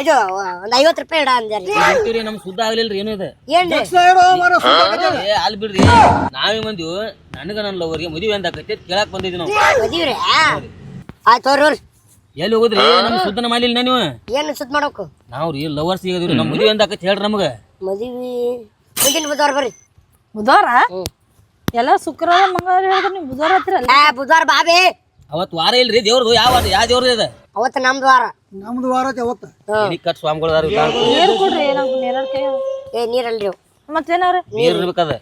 ಇದು ಒಂದ್ ಐವತ್ ರೂಪಾಯಿ ಇಡ ಅಂದ್ರಿ ಇರ್ತೀವ್ರಿ ನಮ್ ಸುದ್ದ ಆಗ್ಲಿಲ್ರಿ ಏನು ಇದೆ. ಏನ್ರಿ? ಏ ಅಲ್ಲಿ ಬಿಡ್ರಿ. ನಾವೇ ಮಂದಿ ನನಗ ನನ್ನ ಲವರ್ಗೆ ಮದುವೆ ಅಂತ ಆಕೈತಿ ಕೇಳಕ್ ಬಂದಿದ್ವಿ ನಾವು. ಮದಿವ್ರಿ? ಆಯ್ತು ತೋರಿ ಎಲ್ಲಿ ಹೋಗುದ್ರಿ? ನಮ್ ಸುದ್ದನ ಮಾಡಿಲ್ಲ ನೀವು ಏನ್ ಸುತ್ತ ಮಾಡ್ಬೇಕು? ನಾವ್ ರೀ ಲವರ್ಸ್ ಸಿಗದ್ರಿ ನಮ್ ಮದುವೆ ಅಂತ ಆಕೈತಿ ಹೇಳ್ರಿ ನಮಗ. ಮದುವೆ ಮುಂದಿನ ಬುಧವಾರ ಬರ್ರಿ. ಬುಧವಾರ? ಎಲ್ಲ ಶುಕ್ರವಾರ ಮಂಗಳವಾರ ಹೇಳಿದ್ರೆ ನೀವು ಬುಧವಾರ ಹತ್ತಿರಲ್ಲ. ಆ ಬುಧವಾರ ಬಾಬೆ. ಅವತ್ ವಾರ ಇಲ್ರಿ ದೇವ್ರದು. ಯಾವ ವಾರ? ಯಾವ ದೇವ್ರದ್ದು ಇದೆ? ಅವತ್ತ ನಮ್ದು ವಾರ. ನಮ್ದು ವಾರ ಅವತ್ತ ಎಲ್ಲಿ ಕಟ್ ಸ್ವಾಮಿಗಳು ಅದಾರ ನೀರು ಕೊಡ್ರಿ ಕೈ. ಏ ನೀರಲ್ರಿ ಅವು. ಮತ್ತೇನವ್ರಿ? ನೀರು ಇರ್ಬೇಕದ?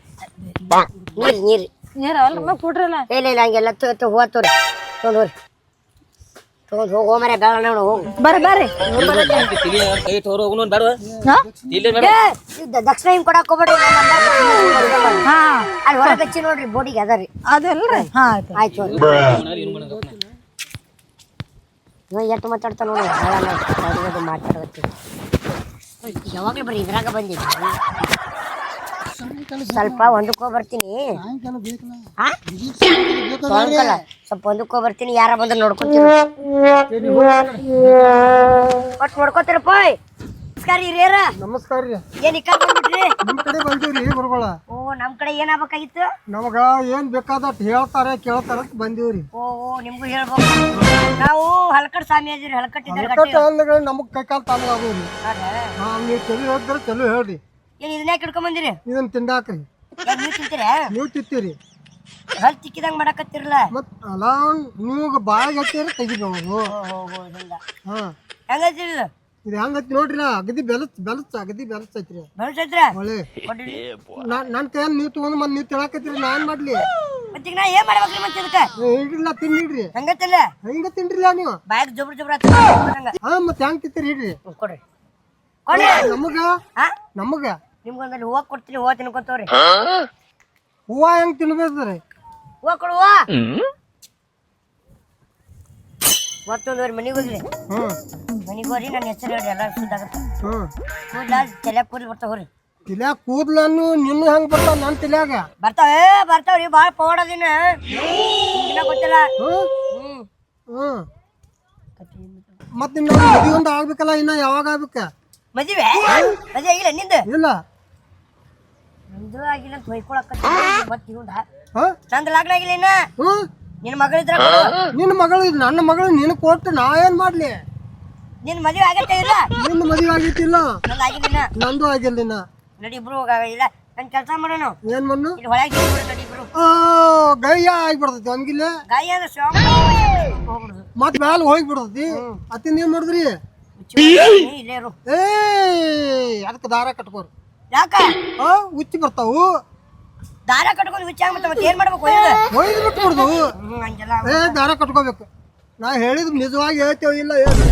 ನೀರ್ ನೀರ್ ನೀರು ಅಲ್ಲ ಮತ್ತೆ ಕೊಡ್ರಲ್ಲ? ಇಲ್ಲ ಇಲ್ಲ ಹಂಗೆಲ್ಲ ಹೂವ ತೋರಿ. ತೊಗೊಂಡ್ ತೊಗೊಂಡ್ ಹೋಗೋ ಮರ ಬೇಡ ನೋಡು ಹೋಗು. ಬರ್ರಿ ಬರ್ರಿ. ತಿಳಿ ಕೈ ತೋರು ಹೋಗುನು ಬೇಡ ಹಾ? ಇಲ್ಲಿ ಬೇಡ ಏ, ದಕ್ಷಿಣ ಹಿಂಗ್ ಕೊಡಕ್ ಹೋಗ್ಬೇಡ್ರಿ. ಹಾ. ಅಲ್ಲಿ ಹೊರಗೆ ಹಚ್ಚಿ ನೋಡ್ರಿ ಬೋಡಿಗೆ ಅದರಿ. ಅದಲ್ರಿ? ಹಾ ಆಯ್ತು. ಆಯ್ತು ಇವ ಎಷ್ಟು ಮಾತಾಡ್ತಾ ನೋಡಿ ಮಾತಾಡ್ತೀವಿ ಯಾವಾಗ್ಲೂ ಬರೀ ಇದ್ರಾಗ ಬಂದಿದ್ದೆ? ಸ್ವಲ್ಪ ಒಂದಕ್ಕೋ ಬರ್ತೀನಿ? ಸಾಯಂಕಾಲ ಸ್ವಲ್ಪ ಒಂದಕ್ಕೋ ಬರ್ತೀನಿ ಯಾರ ಬಂದ್ರೆ ನೋಡ್ಕೊತೀನಿ. ಒಟ್ಟು ನೋಡ್ಕೊತೀರಪ್ಪ ನಮಸ್ಕಾರ ಹಿರಿಯರ ನಮಸ್ಕಾರ ರೀ. ಏನ್ ಇಕ್ಕ ಬಂದ್ಬಿಟ್ರಿ? ನಿಮ್ ಕಡೆ ಬಂದೀವ್ರಿ ಗುರುಗಳ? ಓ ನಮ್ ಕಡೆ ಏನಾಗ್ಬೇಕಾಗಿತ್ತು? ನಮಗ ಏನ್ ಬೇಕಾದಟ್ ಹೇಳ್ತಾರೆ ಕೇಳ್ತಾರ ಅಂತ ಬಂದೀವ್ರಿ. ಓ ಓ ನಿಮ್ಗೂ ಹೇಳ್ಬೇಕು. ನಾವು ಹಲಕಟ್ ಸ್ವಾಮಿ ಹಲಕಟ್ ಹಲಕಟ್ಟಿದ್ದಾರೆ ಕಟ್ಟ ಅಂದ್ಗಳು ನಮಗ್ ಕೈಕಾಲ್ ಕಾಲ್ ತಾನು ಆಗೋರಿ ಹಾ ನೀವು ಚಲೋ ಹೇಳಿದ್ರೆ ಚಲೋ ಹೇಳ್ರಿ. ಏನ್ ಇದನ್ನ ಹಿಡ್ಕೊಂಡ್ ಬಂದಿರಿ? ಇದನ್ನ ತಿಂದಾಕ್ರಿ. ಏನ್ ನೀವು ತಿಂತೀರಾ? ನೀವು ತಿತ್ತೀರಿ ಹಲ್ ತಿಕ್ಕಿದಂಗ್ ಮಾಡಕತ್ತಿರಲ್ಲ? ಮತ್ ಅಲ್ಲ ನೀವು ಬಾಯಿಗೆ ಹಚ್ಚಿದ್ರೆ ತೆಗಿಬಹುದು ಓ ಹೋ ಹೋ ಹಿಂಗ ಹಾ. ಹೆಂಗೈತಿಲ್ಲ ಇದು ಹೆಂಗೈತಿ ನೋಡ್ರಿ ಅಗದಿ ಬೆಲಸ್ ಬೆಲಸ್ ಅಗದಿ ಬೆಲಸ್ ಐತ್ರಿ ಬೆಳ್ಸೈತ್ರ ಒಳ್ಳೆ ನನ್ನ ಕೈಯಲ್ಲಿ ನೀವು ತಗೊಂಡ್ ಮತ್ತೆ ನೀವು ತಿಳಕತ್ತೀರಿ ನಾನ್ ಮಾಡ್ಲಿ. ಮತ್ತೀಗ ನಾ ಏನ್ ಮಾಡ್ಬೇಕ್ರಿ ಮತ್ತೆ ಇದಕ್ಕ? ಹಿಡ್ರಿಲ್ಲ ತಿನ್ನಿಡ್ರಿ. ಹೆಂಗೈತಿಲ್ಲ? ಹೆಂಗ ತಿನ್ರಿಲ್ಲ ನೀವು? ಬಾಯಾಗ ಜೊಬ್ರ ಜೊಬ್ರ ಹಾ ಮತ್ತೆ ಹೆಂಗ್ ತಿಂತೀರಿ ಹಿಡ್ರಿ ಕೊಡ್ರಿ. ಕೊಡ್ರಿ. ನಮಗ? ಹಾ? ನಮಗ? ನಿಮ್ಗೊಂದಲ್ಲಿ ಹೂವ ಕೊಡ್ತೀನಿ ಹೂವ ತಿನ್ಕೊಂತವ್ರಿ. ಹೂವ ಹೆಂಗ್ ತಿನ್ಬೇಕ್ರಿ? ಹೂವ ಕೊಡು ಹೂವ. ಮತ್ತೊಂದು ಮನೆಗೆ ಹೋಗ್ರಿ. ಹ್ಮ್. ಮನೆಗೆ ಹೋಗ್ರಿ ನನ್ನ ಹೆಸರು ಹೇಳಿ ಎಲ್ಲ ಸುದ್ದಾಗತ್ತೆ ಹ್ಮ್ ಕೂದ್ಲ ತಲೆ ಕೂದ್ಲು ಬರ್ತಾವ ಹೋರಿ ತಿಲ್ಯಾಗ ಕೂದ್ಲನ್ನು ನಿನ್ನ ಹೆಂಗ್ ಬರ್ತಾವ ನನ್ ತಿಲ್ಯಾಗ? ಬರ್ತಾವ ಏ ಬರ್ತಾವ್ರಿ ಭಾಳ ಪವಾಡದಿನ ದಿನ ಗೊತ್ತಿಲ್ಲ. ಹ್ಞೂ. ಹ್ಞೂ ಹ್ಞೂ. ಮತ್ ನಿನ್ನ ಮದ್ವಿ ಒಂದು ಆಗ್ಬೇಕಲ್ಲ ಇನ್ನ ಯಾವಾಗ ಆಗ್ಬೇಕ? ಮದುವೆ ಮದುವೆ ಆಗಿಲ್ಲ ನಿಂದ? ಇಲ್ಲ. ನಿಂದು ಆಗಿಲ್ಲ ಅಂತ ಹೊಯ್ಕೊಳಕ್ಕ ಮತ್ತೆ ಇವಂದ ಹಾ? ನಂದು ಲಗ್ನ ಆಗಿಲ್ಲ ಇನ್ನ? ಹ್ಮ್ ನಿನ್ನ ಮಗಳಿದ್ರ ನಿನ್ನ ಮಗಳು ನನ್ನ ಮಗಳು ನಿನ್ನ ಕೊಟ್ಟು ನಾ ಏನ್ ಮಾಡ್ಲಿ? ನಿನ್ನ ಮದುವೆ ಆಗತ್ತೆ ಇಲ್ಲ? ನಿನ್ನ ಮದುವೆ ಆಗಿತ್ತಿಲ್ಲ. ನಂದು ಆಗಿಲ್ಲ. ನಂದು ಆಗಿಲ್ಲ ಇನ್ನ. ನಡಿ ಇಬ್ರು ಹೋಗಾಗ ಇಲ್ಲ. ನನ್ ಕೆಲಸ ಮಾಡೋಣ ಏನ್ ಮಣ್ಣು? ಇಲ್ಲಿ ಹೊಳಗೆ ನಡಿ ಇಬ್ರು. ಆ ಗಯ್ಯ ಆಗ್ಬಿಡ್ತೈತಿ ಹಂಗಿಲ್ಲ ಗಾಯ ಅಂದ್ರೆ ಸ್ವಾಮ ಹೋಗ್ಬಿಡುದು. ಮತ್ ಮ್ಯಾಲ ಹೋಗ್ಬಿಡ್ತೈತಿ. ಅತ್ತಿನ ಏನ್ ಮಾಡಿದ್ರಿ ಇಲ್ಲೇ ಇರು. ಏ ಅದಕ್ಕೆ ದಾರ ಕಟ್ಕೋರು. ಯಾಕ? ಆ ಉಚ್ಚಿ ಬರ್ತಾವು. ದಾರ ಕಟ್ಕೊಂಡು ವಿಚಾರ ಮತ್ತೆ ಮತ್ತೆ ಏನ್ ಮಾಡ್ಬೇಕು ಒಯ್ದು ಬಿಟ್ಟು ಹಂಗೆಲ್ಲ ಏ ದಾರ ಕಟ್ಕೋಬೇಕು. ನಾ ಹೇಳಿದ್ ನಿಜವಾಗಿ ಹೇಳ್ತೇವ ಇಲ್ಲ ಹೇಳು.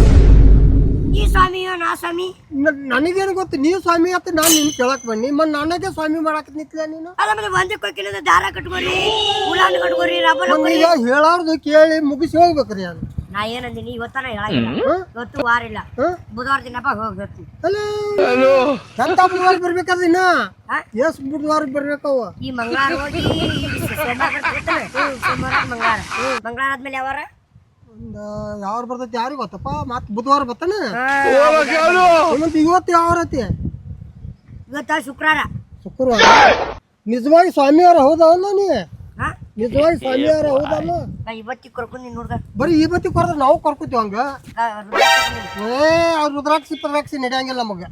ಈ ಸ್ವಾಮಿಯೋ ನಾ ಸ್ವಾಮಿ? ನ- ನನಗೇನು ಗೊತ್ತು ನೀವು ಸ್ವಾಮಿ ಅಂತ ನಾನು ನಿನ್ ಕೇಳಕ್ ಬನ್ನಿ. ಮತ್ ನನಗೆ ಸ್ವಾಮಿ ಮಾಡಕ್ ನಿಂತಿಲ್ಲ ನೀನು? ಅಲ್ಲ ಮತ್ತೆ ಒಂದಕ್ಕೆ ಹೋಗಿಲ್ಲ ದಾರ ಕಟ್ಕೋರಿ ಉಳ್ಳಾಣ ಕಟ್ಕೋರಿ ರಬ್ಬರ್ ಮತ್ತ್ ಈಗ ಹೇಳಾರ್ದು ಕೇಳಿ ಮುಗಿಸಿ ಹೋಗ್ಬೇಕ್ರಿ ನಾನು. ನಾ ಏನಂದಿನಿ ಇವತ್ತನ ಹೇಳಂಗಿಲ್ಲ. ಇವತ್ತು ವಾರ ಇಲ್ಲ. ಹ? ಬುಧವಾರ ದಿನಪ್ಪ ಹೋಗ್ಬೇಕು. ಹಲೋ. ಎಂತ ಬುಧವಾರ ಬರ್ಬೇಕಾದ ಇನ್ನ? ಹಾ? ಎಸ್ ಬುಧವಾರ ಬರ್ಬೇಕವ ಈ ಮಂಗಳವಾರ ಹೋಗಿ ಸೋಮವಾರ ಬರ್ತಿರ್ತಾನೆ. ಸೋಮವಾರ ಮಂಗಳವಾರ. ಮಂಗಳವಾರ ಆದ್ಮೇಲೆ ಯಾವಾರ? ಒಂದ ಯಾವ್ರ ಬರ್ತೈತಿ ಯಾರಿಗ್ ಗೊತ್ತಪ್ಪ? ಮತ್ ಬುಧವಾರ ಬರ್ತಾನ? ಹಾ, ಮತ್ತೆ ಇವತ್ತು ಯಾವ ಐತಿ? ಇವತ್ತ ಶುಕ್ರವಾರ. ಶುಕ್ರವಾರ? ನಿಜವಾಗಿ ಸ್ವಾಮಿಯವ್ರ ಹೌದಲ್ಲ ನೀ? ಹಾ? ನಿಜವಾಗಿ ಸ್ವಾಮಿಯವ್ರ ಹೌದಲ್ಲ? ನಾ ಇವತ್ತಿ ಕರ್ಕೊಂಡು ನೋಡ್ದ. ಬರೀ ಇವತ್ತಿ ಕೊಡ್ದ ನಾವು ಕರ್ಕೊತೀವಿ ಹಂಗ? ಏ ಅವ್ರ ರುದ್ರಾಕ್ಷಿ ಪದ್ರಾಕ್ಷಿ ನಡೆಯಂಗಿಲ್ಲ ನಮಗ.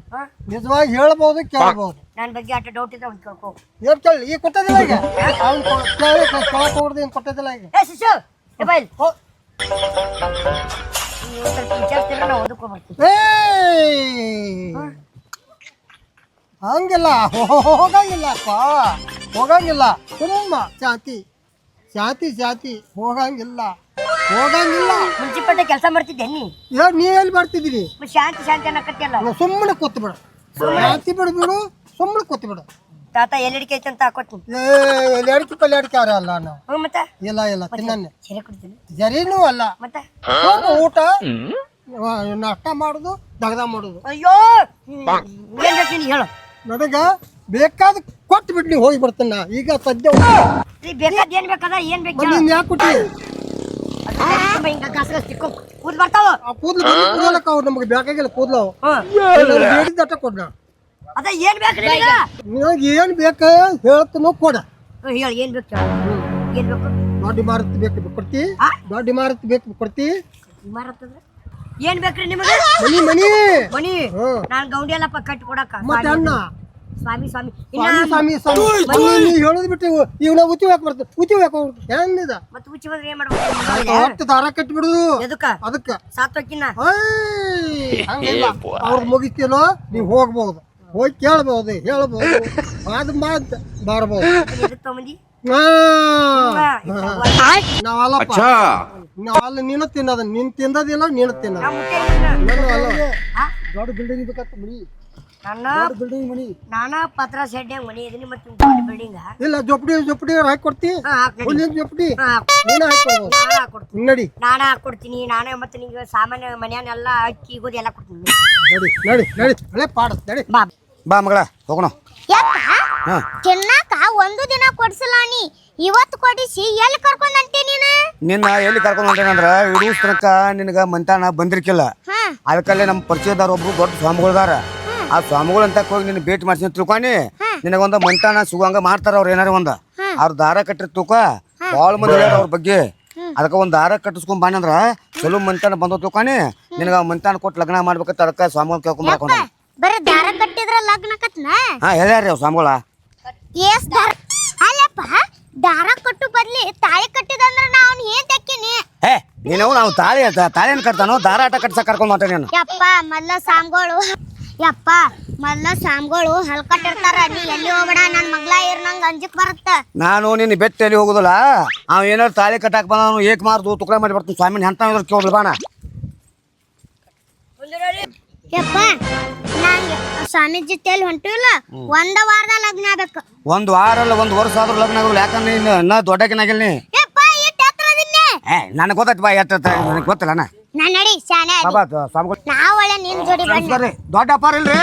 ನಿಜವಾಗಿ ಹೇಳ್ಬೋದು ಕೇಳ್ಬೋದು. ನನ್ನ ಬಗ್ಗೆ ಆಟ ಡೌಟ್ ಇದೆ ಅವ್ನು ಕೇಳ್ಕೊ. ಏನ್ ಕೇಳಿ? ಈಗ ಕೊಟ್ಟದಿಲ್ಲ ಈಗ? ಅವ್ನು ಕೇಳಿ ಕೇಳಕ್ ಹೋಗ್ದು ಏನ್ ಕೊಟ್ಟದಿಲ್ಲ ಈಗ. ಏ ಶಿಶು! ಏ ಹಂಗಿಲ್ಲ. ಹೋಗಂಗಿಲ್ಲಪ್ಪ ಹೋಗಂಗಿಲ್ಲ. ಸುಮ್ಮ ಜಾತಿ. ಜಾತಿ ಜಾತಿ. ಹೋಗಂಗಿಲ್ಲ. ಹೋಗಂಗಿಲ್ಲ. ಮುನ್ಸಿಪಾಲ್ಟಿ ಕೆಲಸ ಮಾಡ್ತಿದ್ದೆ ನೀ? ನೀ ಎಲ್ಲಿ ಮಾಡ್ತಿದ್ದೀನಿ ಶಾಂತಿ ಶಾಂತಿ ಅನ್ನಕತ್ತಿಯಲ್ಲ? ಸುಮ್ಮನೆ ಕೂತ್ ಜಾತಿ ಬಿಡ್ಬಿಡು ಬಿಡು ಬಿಡು ಸುಮ್ಮನೆ ಕೂತ್ ಬಿಡು ಎಲ್ಲಿ ಅಡಿಕೆ ಐತೆ ಅಂತ ಹಾಕೋತೀನಿ ಏ ಎಲ್ಲಿಡ್ಕಿ ಪಲ್ಲೆ ಅಡಿಕೆ ಅವ್ರ ಅಲ್ಲ ನಾವು ಹ್ಞೂ ಮತ್ತೆ? ಇಲ್ಲ ಇಲ್ಲ ತಿನ್ನೇ ಸರಿ ಕೊಡ್ತೀನಿ. ಜರೀನೂ ಅಲ್ಲ. ಮತ್ತೆ? ಹೋಗು ಊಟ. ನಷ್ಟ ನಾಷ್ಟ ಮಾಡುದು ದಗದ ಮಾಡುದು. ಅಯ್ಯೋ ಏನ್ ಬೇಕು ನೀನು ಹೇಳು. ನನಗ ಬೇಕಾದ ಕೊಟ್ಟು ಬಿಡ್ಲಿ ಹೋಗಿ ಬರ್ತಾನ. ಈಗ ಸದ್ಯ ನೀ ಬೇಕಾದ ಏನ್ ಬೇಕದ ಏನ್ ಬೇಕು ಹೇಳು. ನೀನ್ ಯಾಕೆ ಕೊಟ್ಟಿ ಹಿಂಗ ಕಸ ಸಿಕ್ಕು ಕೂದ್ ಬರ್ತಾವ. ಆ ಕೂದ್ಲು ಕೂದಲಕ್ಕ ಅವ್ರು ನಮ್ಗೆ ಬೇಕಾಗಿಲ್ಲ ಕೂದ್ಲು ಅವು. ಹ್ಮ್. ಬೇಡಿದ ಅಟ್ಟ ಕೊಡ ಅದ ಏನ್ ಬೇಕು ನಿನಗ ನಿನಗೆ ಏನ್ ಬೇಕ ಹೇಳ್ತನು ಕೊಡ. ಹ್ಮ್, ಹೇಳು ಏನ್ ಬೇಕು ಹೇಳು. ಏನ್ ಬೇಕು? ದೊಡ್ಡ ಇಮಾರತ್ ಬೇಕು ಕೊಡ್ತಿ. ಆ? ದೊಡ್ಡ ಇಮಾರತ್ ಬೇಕು ಕೊಡ್ತಿ. ಇಮಾರತ್ ಅಂದ್ರೆ? ಏನ್ ಬೇಕ್ರಿ ನಿಮಗೆ? ಮನಿ ಮನಿ. ಮನಿ. ಹ್ಮ್. ನಾನ್ ಗೌಂಡಿ ಎಲ್ಲಪ್ಪ ಕಟ್ಟಿ ಕೊಡಕ ಮತ್ತೆ ಅಣ್ಣ? ಸ್ವಾಮಿ ಸ್ವಾಮಿ. ಸ್ವಾಮಿ ಸ್ವಾಮಿ ಸ್ವಾಮಿ. ನೀ ಹೇಳೋದ್ ಬಿಟ್ಟು ಇವನ ಉಚ್ಚಿ ಹಾಕಿ ಬರ್ತದೆ ಉಚ್ಚಿ ಹಾಕೋ ಹೆಂಗಿದ ಮತ್ತೆ ಉಚ್ಚಿ ಬಂದ್ರೆ ಏನ್ ಮಾಡ್ಬೇಕು ಒಟ್ಟು ದಾರ ಕಟ್ಟಿ ಬಿಡುದು ಎದಕ್ಕ? ಅದಕ್ಕ. ಸಾತ್ವಕ್ಕಿನ ಹಂಗಿಲ್ಲ ಅವ್ರದ್ದು ಮುಗಿತೀನೋ ನೀವು ಹೋಗ್ಬೋದು. ಹೋಗಿ ಕೇಳ್ಬೋದು ಹೇಳ್ಬೋದು. ಅದು ಮಾತ್ ಬಾರ್ಬೋದು. ನಾವಲ್ಲ ನಾವಲ್ಲ ನಿನ್ನ ತಿನ್ನೋದ ನೀನ್ ತಿನ್ನೋದಿಲ್ಲ ನೀನು ತಿನ್ನೋದು. ನಾನು ದೊಡ್ಡ ಬಿಲ್ಡಿಂಗ್ ಬೇಕತ್ತ ಮನಿ. ದೊಡ್ಡ ಬಿಲ್ಡಿಂಗ್ ಮನಿ. ನಾನಾ ಪತ್ರ ಶೆಡ್ ಮನಿ ಇದೀನಿ ಮತ್ತೆ ದೊಡ್ಡ ಬಿಲ್ಡಿಂಗ್ ಇಲ್ಲ ಜೊಪ್ಡಿ ಜೊಪ್ಡಿ ಹಾಕಿ ಕೊಡ್ತಿ ಹುಲ್ಲಿನ ಜೊಪಡಿ. ನೀನು ಹಾಕಿ ನಾನು ನಡಿ. ನಾನೇ ಹಾಕೊಡ್ತೀನಿ. ನಾನೇ ಮತ್ತೆ ನಿಂಗೆ ಸಾಮಾನ್ಯ ಮನ್ಯಾನೆಲ್ಲ ಅಕ್ಕಿ ಗೋಧಿ ಎಲ್ಲ ಕೊಡ್ತೀನಿ. ನಡಿ ನಡಿ ನಡಿ. ಒಳ್ಳೆ ಪಾಡ. ನಡಿ. ಬಾ. ಬಾ ಮಗಳ ಹೋಗೋಣ. ಯಾಕ ಹಾ. ತಿನ್ನಾಕ ಒಂದು ದಿನ ಕೊಡ್ಸಲ್ಲ ನೀ. ಇವತ್ತು ಕೊಡಿಸಿ ಎಲ್ಲಿ ಕರ್ಕೊಂಡು ಅಂತೀನಿ ನೀನು? ನಿನ್ನ ಎಲ್ಲಿ ಕರ್ಕೊಂಡು ಹೊಂಟೇನಂದ್ರ ಇಡೀ ತನಕ ನಿನಗ ಮಂತಾನ ಬಂದಿರ್ಕಿಲ್ಲ. ಹಾ. ಅದಕ್ಕಲ್ಲೇ ನಮ್ಮ ಪರಿಚಯದಾರ ಒಬ್ರು ದೊಡ್ಡ ಸ್ವಾಮಿಗಳದಾರ ಆ ಸ್ವಾಮಿಗಳು ಅಂತ ಹೋಗಿ ನಿನ್ನ ಭೇಟಿ ಮಾಡ್ಸಿ ತಿಳ್ಕೊನಿ ನಿನಗೊಂದು ಮಂತಾನ ಸಿಗುವಂಗ ಮಾಡ್ತಾರ ಅವ್ರು ಏನಾರ ಒಂದ. ಅವ್ರ ದಾರ ಕಟ್ಟಿರ್ ತೂಕ ಭಾಳ ಮಂದಿ ಹೇಳ್ಯಾರ ಅವ್ರ ಬಗ್ಗೆ. ಅದಕ್ಕೆ ಒಂದು ದಾರ ಕಟ್ಟಿಸ್ಕೊಂಡ್ ಬಾನಂದ್ರ ಚಲೋ ಮಂತಾನ ಬಂದ ತಿಳ್ಕೊನಿ ನಿನಗ ಮಂತಾನ ಕೊಟ್ಟು ಲಗ್ನ ಮಾಡ್ಬೇಕಂತ ಅದಕ್ಕೆ ಸ್ವಾಮಿಗಳು ಕೇಳ್ಕೊಂಡ್ ಬರ್ಕೊಂಡ ಬರೀ ದಾರ ಲಗ್ನ ಕತ್ನ? ಹಾ ಹೇಳ್ಯಾರಿ ಅವ್ರ ಸ್ವಾಮಿಗಳ. ಏಸ್ ದಾರ ಅಲ್ಲಪ್ಪ ದಾರ ಕಟ್ಟು ಬದ್ಲಿ ತಾಳಿ ಕಟ್ಟಿದಂದ್ರ ನಾ ಅವ್ನ ಏನ್ ತೆಕ್ಕಿನಿ? ಏ ನೀನು ನಾವು ತಾಳಿ ತಾಳಿನ ಕಟ್ತಾನೋ ದಾರ ಆಟ ಕಟ್ಸಕ್ ಕರ್ಕೊಂಡ್ ನೀನು? ಯಪ್ಪ ಮಲ್ಲ ಸಾಮ್ಗಳು ಯಪ್ಪ ಮಲ್ಲ ಸಾಮ್ಗಳು ಹಲ್ಕಟ್ಟಿರ್ತಾರ. ನೀ ಎಲ್ಲಿ ಹೋಗ್ಬೇಡ ನನ್ ಮಗ್ಲ ಇರ್ ನಂಗ ಅಂಜಿಕ್ ಬರುತ್ತ. ನಾನು ನಿನ್ನ ಬೆಟ್ಟಲ್ಲಿ ಹೋಗುದಿಲ್ಲ? ಅವ ಏನಾರು ತಾಳಿ ಕಟ್ಟಾಕ ಬಂದ ಏಕ್ ಮಾರ್ದು ತುಕಡ ಮಾಡಿ ಬರ್ತೀನಿ ಸ್ವಾಮಿನ ಅಂತ ಕೇಳಿ ಬಾಣ. ಯಪ್ಪ ನಂಗೆ ಸ್ವಾಮಿ ಜೊತೆಲಿ ಹೊಂಟಿಲ್ಲ ಒಂದ ವಾರದ ಲಗ್ನ ಆಗ್ಬೇಕು. ಒಂದ್ ವಾರ ಅಲ್ಲ ಒಂದ್ ವರ್ಷ ಆದ್ರೂ ಲಗ್ನ ಆಗಲ್ಲ ಯಾಕಂದ್ರೆ ನೀನು ನಾ ದೊಡ್ಡಕಿನಾಗಿಲ್ಲ ನೀ. ಯಪ್ಪ ಹತ್ರ ಅದೀನಿ ಏ ನನಗೆ ಬಾ ಎತ್ತ ನನಗೆ ಗೊತ್ತಿಲ್ಲ ನಾ ನಾ ನಡಿ ಶಾನೆ ಬಾಬಾ ಸ್ವಾಮಿ ನಾ ಒಳ್ಳೆ ನಿನ್ ಜೋಡಿ ದೊಡ್ಡ ಅಪ್ಪಾರ ಇಲ್ರಿ?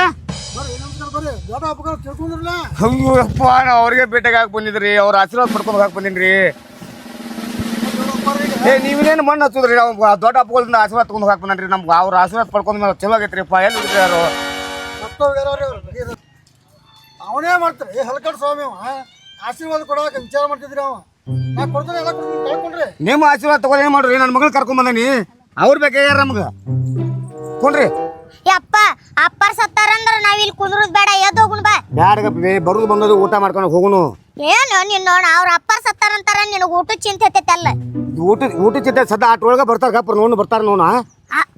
ಅಯ್ಯೋ ಅಪ್ಪ ನಾ ಅವ್ರಿಗೆ ಭೇಟಿಗೆ ಹಾಕಿ ಬಂದಿದ್ರಿ ಅವ್ರ ಆಶೀರ್ವಾದ ಪಡ್ಕೊಂಡ್ ಹಾಕಿ ಬಂದಿನ್ರಿ. ಏ ನೀವೇನು ಮಣ್ಣು ಹಚ್ಚುದ್ರಿ? ನಾವು ದೊಡ್ಡ ಹಬ್ಬಗಳಿಂದ ಆಶೀರ್ವಾದ ತಗೊಂಡು ಹಾಕಿ ಬಂದ್ರಿ. ನಮ್ಗೆ ಅವ್ರ ಆಶೀರ್ವಾದ ಪಡ್ಕೊಂಡ್ ಮೇಲೆ ಚಲೋ ಆಗೈತ್ರಿಪ್ಪ ಎಲ್ಲಿ ಹೋಗಿದ್ರಿ ಯಾರು? ಅವನೇ ಮಾಡ್ತಾರೆ. ಹಲಕಡ್ ಸ್ವಾಮಿ ಆಶೀರ್ವಾದ ಕೊಡೋಕೆ ವಿಚಾರ ಮಾಡ್ತಿದ್ರಿ ಅವ. ನಾ ಕೊಡ್ತಾನೆ ಎಲ್ಲ ನಿಮ್ಮ ಆಶೀರ್ವಾದ ತಗೊಂಡು ಏನು ಮಾಡ್ರಿ? ನನ್ನ ಮಗಳು ಕರ್ಕೊಂಡ್ ಬಂದನಿ. ಅವ್ರ ಬೇಕಾಗ್ಯಾರ ನಮ್ಗೆ? ಕೊಡ್ರಿ. ಯಪ್ಪ ಅಪ್ಪರ್ ಸತ್ತಾರಂದ್ರ ನಾವ್ ಇಲ್ಲಿ ಕುಂದ್ರದ್ ಬೇಡ ಎದ್ದು ಹೋಗುಣ ಬಾ. ಬರುದು ಬರೋದು ಬಂದದು ಊಟ ಮಾಡ್ಕೊಂಡು ಹೋಗುನು. ಏನು ನಿನ್ನ ನೋಡ ಅವ್ರ ಅಪ್ಪರ್ ಸತ್ತಾರಂತಾರ ನಿನಗೆ ಊಟ ಚಿಂತೆ ಹತ್ತೈತಲ್ಲ ಊಟ ಊಟ ಸದ ಸದಾ ಒಳಗ ಬರ್ತಾರ ಗಪ್ಪ ನೋನು ಬರ್ತಾರ ನೋನ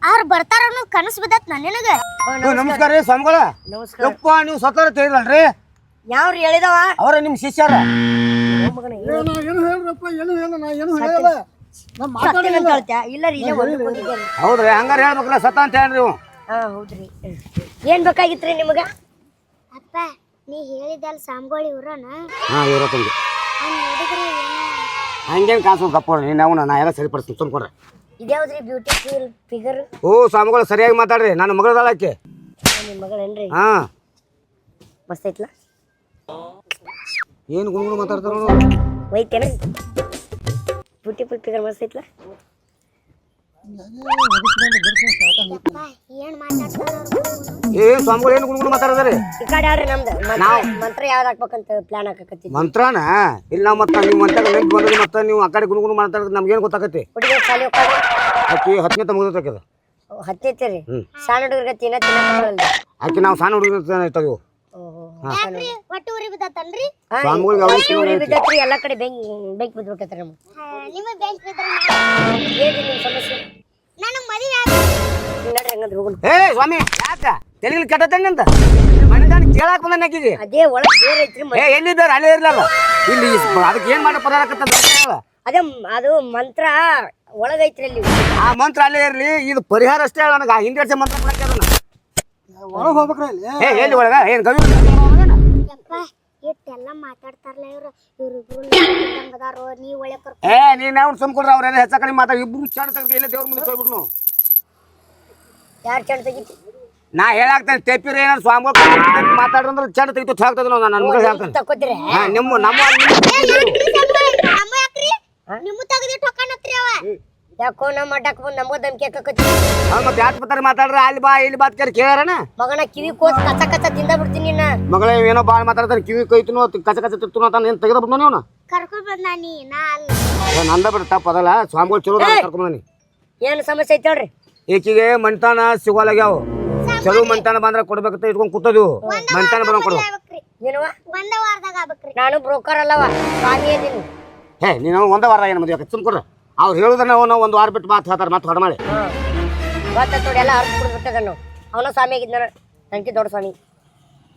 ಅವ್ರ ಬರ್ತಾರ ಅನ್ನೋ ಕನಸು ಬಿದ್ದತ್ ನಾ ನಿನಗ? ನಮಸ್ಕಾರ. ರೀ ಸ್ವಾಮಿಗಳ. ನಮಸ್ಕಾರ. ಯಪ್ಪ ನೀವು ಸತ್ತಾರ ತಿಳಿರಲ್ರಿ ಯಾವ್ರು ಹೇಳಿದವ? ಅವ್ರ ನಿಮ್ ಶಿಷ್ಯರ. ಏನು ಹೇಳ್ರಪ್ಪ ಏನು ಹೇಳ ನಾ ಏನು ಹೇಳಲ್ಲ. ನಾ ಮಾತಾಡಿಲ್ಲ? ಇಲ್ಲ ರೀ ಹೌದ್ರಿ ಹಂಗಾರ ಹೇಳ್ಬೇಕಲ್ಲ ಸತ ಅಂತ ಹೇಳ್ರಿ ನೀವು. ಹಾ ಹೌದ್ರಿ. ಏನ್ ಬೇಕಾಗಿತ್ರಿ ನಿಮಗ? ಅಪ್ಪ ನೀ ಹೇಳಿದಲ್ ಸಾಂಬೋಳಿ ಇವ್ರನ? ಹಾ ಇವ್ರ ತಂಗಿ ಅವ್ನ್ ನೋಡಿದ್ರೆ ಏನೋ ಹಂಗೇನ್ ಕಾಸು ಗಪ್ಪ ನೀ ನಾವು ನಾ ಎಲ್ಲ ಸರಿಪಡಿಸ್ತೀನಿ ಸುಮ್ಕೊಂಡ್ರೆ ಇದ್ಯಾವ್ದ್ರಿ ಬ್ಯೂಟಿಫುಲ್ ಫಿಗರ್ ಓ ಸ್ವಾಮಿಗಳು ಸರಿಯಾಗಿ ಮಾತಾಡ್ರಿ ನನ್ನ ಮಗಳದಾಳಕ್ಕೆ ನಿಮ್ಮ ಮಗಳೇನ್ರಿ ಹಾ. ಮಸ್ತ್ ಐತ್ಲ? ಏನು ಗುಣಗುಣ ಮಾತಾಡ್ತಾರ? ನೋಡು ಒಯ್ತೇನ ಬ್ಯೂಟಿಫುಲ್ ಫಿಗರ್ ಮಸ್ತ್ ಐತ್ಲ? ಏ ಸ್ವಾಮಿಗಳು ಏನು ಗುಣಗುಣ ಮಾತಾಡ್ತಾರೆ ಈ ಕಡೆ ಆಡ್ರಿ ನಮ್ದು? ಮಂತ್ರ- ಮಂತ್ರ ಯಾವ್ದು ಹಾಕ್ಬೇಕಂತ ಪ್ಲಾನ್ ಹಾಕಕತ್ತಿದ್ವಿ ಮಂತ್ರಾನ? ಇಲ್ಲ ಮತ್ತೆ ನೀವು ಮಂತ್ರ ಬಂದ್ರೆ ಮತ್ತೆ ನೀವು ಆ ಕಡೆ ಗುಣಗುಣ ಮಾತಾಡಿದ್ರೆ ನಮ್ಗೇನು ಗೊತ್ತಾಗತ್ತೆ ಹುಡುಗ ಸಾಲಿ ಹೋಗ್ತಾರ ಆಕಿ ಹತ್ತನೇ ಅದು. ಹತ್ತೈತಿರಿ? ಸಣ್ಣ ಹುಡುಗರಿಗೆ ತಿನ್ನ ಆಕಿ ನಾವು ಸಣ್ಣ ಉರಿ ಸ್ವಾಮಿಗಳಿಗೆ ಅವ್ರಿಗೆ ಬಿದ್ದೈತ್ರಿ ಎಲ್ಲಾ ಕಡೆ ಬೆಂಕಿ ಬೆಂಕಿ ನಮ್ಗೆ. ಬೆಂಕಿ ಬಿದ್ರ ಏನ್ರಿ ನಿಮ್ ಸಮಸ್ಯೆ? ನನಗ್ ಮದುವೆ ನಡ್ರಿ ಹಂಗಂದ್ರೆ ಹೋಗುನ್ ಏ ಸ್ವಾಮಿ ಯಾಕ? ತೆಲಿಗೆ ಕೆಟ್ಟತೇನೆ ಅಂತ? ಮನೆ ಕೇಳಾಕ್ ಬಂದ ಆಕಿಗೆ. ಅದೇ ಒಳಗ್ ಬೇರೆ ಐತ್ರಿ ಮ- ಏ ಎಲ್ಲಿದ್ದಾರೆ? ಅಲ್ಲೇ ಇರ್ಲಲ್ಲ. ಇಲ್ಲಿ ಅದಕ್ಕೆ ಏನ್ ಮಾಡೋ ಪದಾರ್ಥ ಅದೇ ಮ್- ಅದು ಮಂತ್ರ ಒಳಗೈತ್ರಿ ಅಲ್ಲಿ. ಆ ಮಂತ್ರ ಅಲ್ಲೇ ಇರ್ಲಿ ಇದು ಪರಿಹಾರ ಅಷ್ಟೇ ಹೇಳ ನನಗೆ. ಆ ಹಿಂದೆ ಮಂತ್ರ ಕೊಡಕ್ಕೆ ಅದನ್ನ. ಒಳಗೆ ಹೋಗ್ಬೇಕ್ರಿ ಅಲ್ಲಿ. ಏ ಎಲ್ಲಿ ಒಳಗ? ಏನ್ ಯಪ್ಪ ಇಟ್ಟೆಲ್ಲ ಮಾತಾಡ್ತಾರಲ್ಲ ಇವ್ರು. ಇವ್ರಿಬ್ರು ಅದಾರೋ ನೀ ಒಳ್ಳೆ ಕರ್ ಏ ನೀನ್ ಅವ್ನು ಸುಮ್ಕೊಂಡ್ರ ಅವ್ರೆಲ್ಲ ಹೆಚ್ಚ ಕಡಿಮೆ ಮಾತಾಡಿ ಇಬ್ರು ಚಂದ ತೆಗ್ದು ಇಲ್ಲೇ ದೇವ್ರ ಮುಂದೆ ಹೋಗ್ಬಿಟ್ನು ಯಾರು ಚಂದ ತೆಗಿತಿ? ನಾ ಹೇಳಾಕ್ತೇನೆ ತೆಪ್ಪಿರ ಏನಾರು ಸ್ವಾಮಿಗಳು ಮಾತಾಡ್ರಂದ್ರೆ ಚಂದ ತೆಗಿತು ಹಾಕ್ತದ ನಾನು ನನ್ನ ಮಗಳು ಹೇಳ್ತಾನೆ. ಹಾ ನಿಮ್ಮ ನಮ್ಮ ನಮ್ಮ ಯಾಕ್ರಿ? ನಿಮ್ಮ ತೆಗ್ದಿಟ್ಟು ಹೊಕ್ಕಣತ್ರಿ ಅವ. ಯಾಕೋ ನಮ್ಮ ಅಡ್ಡಕ್ ಬಂದು ನಮಗ ಧಮ್ಕಿ ಹಾಕಕತ್ತಿ. ಮತ್ತೆ ಯಾಕೆ ಬರ್ತಾರೆ ಮಾತಾಡ್ರ? ಅಲ್ಲಿ ಬಾ ಇಲ್ಲಿ ಬಾತ್ ಕೇಳಿ ಕೇಳಾರಣ ಮಗನ ಕಿವಿ ಕೋತ್ ಕಚ ಕಚ್ಚ ತಿಂದ ಬಿಡ್ತೀನಿ ನಿನ್ನ ಮಗಳ ಏನೋ ಬಾಳ್ ಮಾತಾಡ್ತಾರೆ ಕಿವಿ ಕೈತನು ಕಸ ಕಚ ತಿರ್ತನು ಅಂತ ಏನ್ ತೆಗೆದ ಬಂದ ನೀವು ಕರ್ಕೊಂಡ್ ಬಂದ ನೀ ನಾ ಅಲ್ಲ. ನಂದ ಬಿಡ ತಪ್ಪ ಅದಲ್ಲ ಸ್ವಾಮಿಗಳು ಚಲೋ ಕರ್ಕೊಂಡ್ ಏನು ಸಮಸ್ಯೆ ಐತೆ ಹೇಳ್ರಿ? ಈಕಿಗೆ ಮಂಟಾನ ಸಿಗೋಲಾಗ್ಯಾವ ಚಲೋ ಮಂಟಾನ ಬಂದ್ರ ಕೊಡ್ಬೇಕಂತ ಇಟ್ಕೊಂಡ್ ಕೂತದು ಮಂಟಾನ ಬರೋ ಕೊಡು ಏನವ? ಒಂದ ವಾರದಾಗ ಆಗ್ಬೇಕ್ರಿ. ನಾನು ಬ್ರೋಕರ್ ಅಲ್ಲವಾ ಸ್ವಾಮಿ ಇದೀನಿ. ಹೇ ನೀನು ಒಂದ ವಾರ ಏನು ಮದುವೆ ಸುಮ್ ಕೊಡ್ರ. ಅವ್ರು ಹೇಳುದನ್ನ ನಾವು ನಾವು ಒಂದು ವಾರ ಬಿಟ್ಟು ಮಾತು ಹೇಳ್ತಾರೆ ಮತ್ತೆ ಹೊಡ ಮಾಡಿ. ಹಾಂ ಗೊತ್ತ ನೋಡಿ ಎಲ್ಲ ಅವನ ಸ್ವಾಮಿ ಆಗಿದ್ನ ನನಗೆ ದೊಡ್ಡ ಸ್ವಾಮಿ.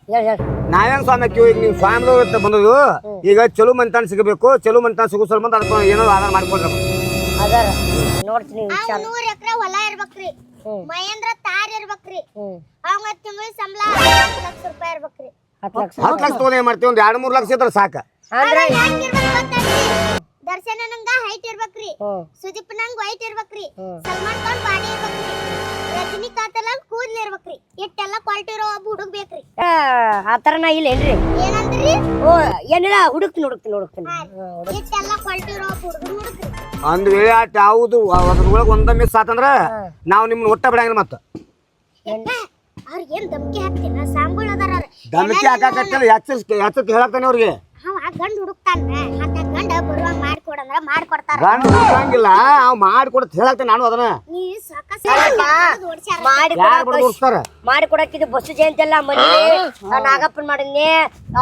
ಹೇಳಿ ಹೇಳಿ. ನಾವೇನ್ ಸ್ವಾಮಿ ಕ್ಯೂ ಈಗ ನೀವು ಸ್ವಾಮಿ ಬಂದದ್ದು ಈಗ ಚಲೋ ಮಂತಾನ ಸಿಗಬೇಕು ಚಲೋ ಮಂತಾನ ಸಿಗೋ ಸ್ವಲ್ಪ ಅದಕ್ಕೆ ಏನೋ ಆಧಾರ ಮಾಡ್ಕೊಂಡ್ರೆ ಅದಾರ. ನೋಡ್ತೀನಿ ವಿಚಾರ. ನೂರ್ ಎಕರೆ ಹೊಲ ಇರ್ಬೇಕ್ರಿ. ಹ್ಮ್. ಮಹೇಂದ್ರ ತಾರ್ ಇರ್ಬೇಕ್ರಿ. ಹ್ಞೂ ಅವಂಗ ತಿಂಗಳ ಸಂಬಳ ಹತ್ತು ಲಕ್ಷ ರೂಪಾಯಿ ಇರ್ಬೇಕ್ರಿ. ಹತ್ತು ಲಕ್ಷ. ಹತ್ತು ಲಕ್ಷ ತೊಗೊಂಡು ಏನ್ ಮಾಡ್ತೀವಿ? ಒಂದು ಎರಡು ಮೂರು ಲಕ್ಷ ಇದ್ರೆ ಸಾಕು. ಅಂದ್ರೆ? ದರ್ಶನ ನಂಗ ಹೈಟ್ ಇರ್ಬೇಕ್ರಿ. ಸುದೀಪ್ ನಂಗ ವೈಟ್ ಇರ್ಬೇಕ್ರಿ. ಸಲ್ಮಾನ್ ಖಾನ್ ಬಾಡಿ ಇರ್ಬೇಕ್ರಿ. ರಜನಿಕಾಂತ್ ಎಲ್ಲ ಕೂದ್ಲ ಇರ್ಬೇಕ್ರಿ. ಇಟ್ಟೆಲ್ಲ ಕ್ವಾಲಿಟಿ ಇರೋ ಒಬ್ಬ ಹುಡುಗ ಬೇಕ್ರಿ. ಆ ತರ ನಾ ಇಲ್ಲ ಏನ್ರಿ? ಏನಂದ್ರಿ? ಓ ಏನಿಲ್ಲ ಹುಡುಕ್ತೀನಿ ಹುಡುಕ್ತೀನಿ ಹುಡುಕ್ತೀನಿ. ಇಟ್ಟೆಲ್ಲ ಕ್ವಾಲಿಟಿ ಇರೋ ಒಬ್ಬ ಹುಡುಗ ಹುಡುಗ್ರಿ ಒಂದ್ ವೇಳೆ ಆಟ ಯಾವುದು ಅದ್ರೊಳಗೆ ಒಂದ ಮಿಸ್ ಆತಂದ್ರ ನಾವು ನಿಮ್ನ ಒಟ್ಟ ಬಿಡಂಗಿಲ್ಲ ಮತ್ತ. ಅವ್ರಿಗೆ ಏನ್ ಧಮಕಿ ಹಾಕ್ತೀನಿ? ಸಾಂಬಳ ಅದಾರ ಧಮಕಿ ದಮಕಿ ಹಾಕಾಕತ್ತಿಲ್ಲ ಹೆಚ್ಚ ಎಚ್ಚರಿಕೆ ಹೇಳಕ್ತಾನೆ ಅವ್ರಿಗೆ. ಅವ ಗಂಡ ಹುಡುಕ್ತಾನ ಅಂತ ಗಂಡ ಬರುವಂಗ ಮಾಡ್ಕೊಡಂದ್ರ ಮಾಡ್ಕೊಡ್ತಾರ. ಗಂಡ ಹುಡುಕಂಗಿಲ್ಲ ಅವ್ ಮಾಡಿಕೊಡತ್ ಹೇಳಕ್ತ ನಾನು ಅದನ್ನ. ನೀ ಸಾಕಷ್ಟು ಓಡ್ಸ್ಯಾರ. ಮಾಡಿ ಯಾರು ಬಡ ದೋಸ್ತಾರ ಬಸ್ಸು ಜಯಂತಿ ಅಲ್ಲ ಮನಿ. ನಾಗಪ್ಪನ್ ಮಾಡಿದ್ನೆ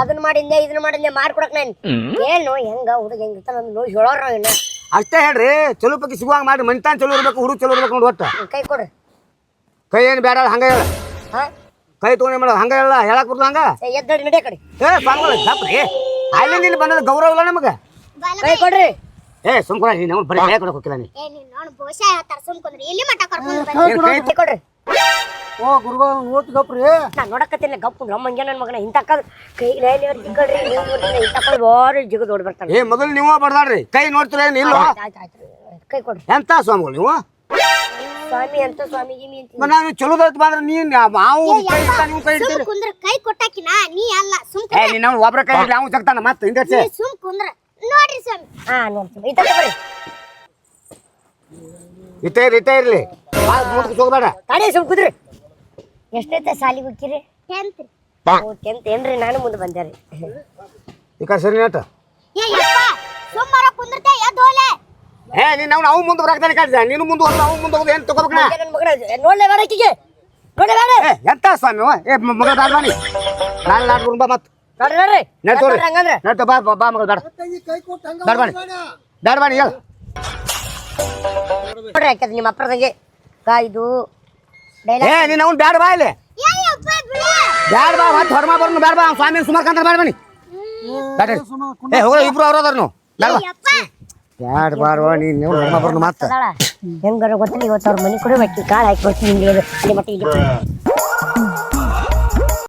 ಅದನ್ನ ಮಾಡಿದ್ನೆ ಇದನ್ನ ಮಾಡಿದ್ನೆ ಮಾಡ್ಕೊಡಕ್ ನಾನು. ಏನು ಹೆಂಗ ಹುಡುಗ ಹೆಂಗಿರ್ತಾನ ಅಂತ ನೋಡಿ ಹೇಳೋರ್ ಇನ್ನ. ಅಷ್ಟೇ ಹೇಳ್ರಿ ಚಲೋ ಪಕ್ಕಿ ಸಿಗುವಂಗ ಮಾಡಿ ಮನಿತಾನ್ ಚಲೋ ಇರ್ಬೇಕು ಹುಡುಗ ಚಲೋ ಇರ್ಬೇಕು ನೋಡಿ ಒಟ್ಟ. ಕೈ ಕೊಡ್ರಿ ಕೈ ಏನು ಬೇಡ ಹಂಗ ಹೇಳ. ಕೈ ತೊಗೊಂಡು ಮಾಡೋದು ಹಂಗ ಹೇಳ ಹೇಳಕ್ ಬರ್ತದ ಹಂಗ? ಎದ್ದಡಿ ನಡೆ ಕಡೆ. ಏ ತಪ್ಪ್ರಿ ಅಲ್ಲಿಂದ ಇಲ್ಲಿ ಬಂದದ ಗೌರವ ಇಲ್ಲ ನಮಗ. ಕೈ ಕೊಡ್ರಿ. ಏ ಸುಮ್ಕುಳ ನೀ ನಮ್ಗೆ ಬರೀ ಕೈ ಕೊಡಕ್ ಹೋಗಿಲ್ಲ ನೀ. ಏ ನೀನ್ ನೋಡ್ ಬಹುಶಃ ಹೇಳ್ತಾರ ಸುಮ್ಕೊಂಡ್ರಿ. ಇಲ್ಲಿ ಮಠ ಕರ್ಕೊಂಡ್ ಬಂದ್ರಿ? ಕೈ ಕೈ ಕೊಡ್ರಿ. ಓ ಗುರುಗಳು ಓಟ್ ಗಪ್ರಿ. ನಾ ನೋಡಕತ್ತಿಲ್ಲ ಗಪ್ಪು ನಮ್ಮಂಗೆ ನನ್ನ ಮಗನ ಇಂತ ಕಲ್ ಕೈ ಲೈಲಿ ತಿಕ್ಕಡ್ರಿ ಇಂತ ಕಲ್ ಬಾರಿ ಜಿಗದ್ ಓಡಿ ಬರ್ತಾನೆ ಏ ಮೊದಲು ನೀವು ಬರ್ದಾಡ್ರಿ. ಕೈ ನೋಡ್ತೀರ ಏನು ಇಲ್ಲ ಆಯ್ತು ಆಯ್ತು. ಕೈ ಕೊಡ್ರಿ. ಎಂತ ಸ್ವಾಮಿಗಳು ನೀವು? ಸ್ವಾಮಿ ಅಂತ ಸ್ವಾಮಿ ಗಿಮಿ ಅಂತ. ಮ ನಾನು ಬಂದ್ರೆ ನೀನ್ ಮಾವು ಕೈ ನೀವು ಕೈ ಸುಮ್ ಇಡ್ತೀರಿ ಕುಂದ್ರ ಕೈ ಕೊಟ್ಟಾಕಿನ ನೀ ಅಲ್ಲ ಸುಮ್ ಏ ನೀನು ಒಬ್ರ ಕೈ ಇಡ್ಲಿ ಅವ್ನು ಜಗ್ತಾನ ಮತ್ತೆ ಹಿಂದೆ ನೀ ಸುಮ್ ಕುಂದ್ರ. ನೋಡ್ರಿ ಸ್ವಾಮಿ. ಹಾ ನೋಡ್ತೀನಿ ಇತ್ತ ಬರ್ರಿ. ಇರ್ಲಿ ಮುಂದಕ್ಕೆ ಹೋಗ್ಬೇಡ ತಡಿ ಸುಮ್ ಕುದ್ರಿ. ಎಷ್ಟೈತೆ ಸಾಲಿಗೆ ಹೋಗ್ತೀರಿ? ಟೆಂತ್. ಓ ಟೆಂತ್ ಏನ್ರಿ ನಾನು ಮುಂದೆ ಬಂದೆ ರೀ. ಈಗ ಸರಿ ನಾಟ. ಏ ಯಪ್ಪ ಸುಮ್ಮರ ಕುಂದ್ರತೆ ಎದ್ದೋಲೆ ಏ ನೀನು ಅವ್ನು ಅವ್ನು ಮುಂದೆ ಬರಾಕ್ತಾನೆ ಕಾಡ್ಸ ನೀನು ಮುಂದೆ ಹೋದ್ರೆ ಅವ್ನು ಮುಂದೆ ಹೋದ್ರೆ ಏನು ತಗೋಬೇಕು ನನ್ನ ಮಗನ ನೋಡಲೇ ಬೇಡ ಆಕಿಗೆ. ನೋಡ್ಲೇ ಬೇಡ ಏ ಎಂತ ಸ್ವಾಮಿ ಅವ? ಏ ಬಾನಿ ನಾನು ನಾಟ್ ಬಾ ಮತ್ತೆ ನೋಡ್ರಿ ನೋಡ್ರಿ ನಡ್ ತೋರಿ ಹಂಗಂದ್ರೆ? ಬಾ ಬಾ- ಬಾ ಮಗ ಬೇಡ ಕೈ ಕೊಟ್ಟು ಹಂಗ ಬೇಡ ಬಾನಿ ಬೇಡ ಬಾನಿ ಹೇಳ. ನೋಡ್ರಿ ಯಾಕಂದ್ರೆ ನಿಮ್ಮ ಅಪ್ಪರದಂಗೆ ಕಾ ಡೈಲಾಗ್. ಏ ನೀನು ಅವ್ನು ಬೇಡ ಬಾ ಇಲ್ಲಿ. ಬ್ಯಾಡ ಬಾ ಮತ್ತೆ ಹೊರಮ ಬರ್ನು ಬೇಡ ಬಾ. ಸ್ವಾಮಿ ಸುಮಾರು ಕಂತ ಬೇಡ ಬನ್ನಿ ಬೇಡ ಏ ಹೋಗ ಇಬ್ರು ಅವ್ರು ಅದಾರ ನೀವು. ಬಾ. ಬ್ಯಾಡ ಬಾರೋ ನೀನು ಬರ್ನು ಮತ್ತೆ ಹೆಂಗಾರ ಗೊತ್ತಿಲ್ಲ ಇವತ್ತು ಅವ್ರ ಮನೆ ಕೂಡ ಮಟ್ಟಿ ಕಾಳು ಹಾಕಿ ಬರ್ತೀನಿ ಅಲ್ಲಿ ಮಟ್ಟ ಇಲ್ಲಿ